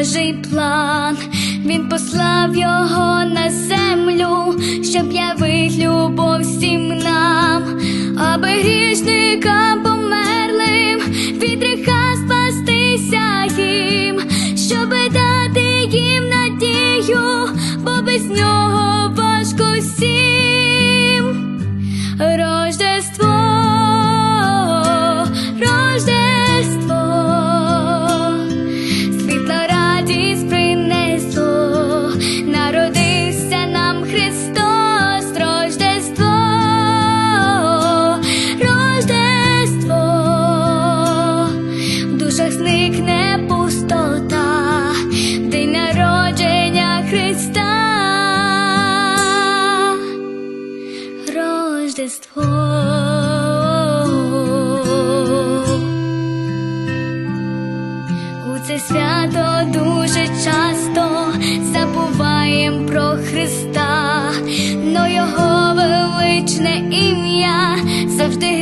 Божий план, він послав його на землю, щоб явить любов всім нам, аби грішникам померлим від гріха спастися їм, щоб дати їм надію, бо без нього важко всім. Рождество. У це свято дуже часто забуваєм про Христа, но його величне ім'я завжди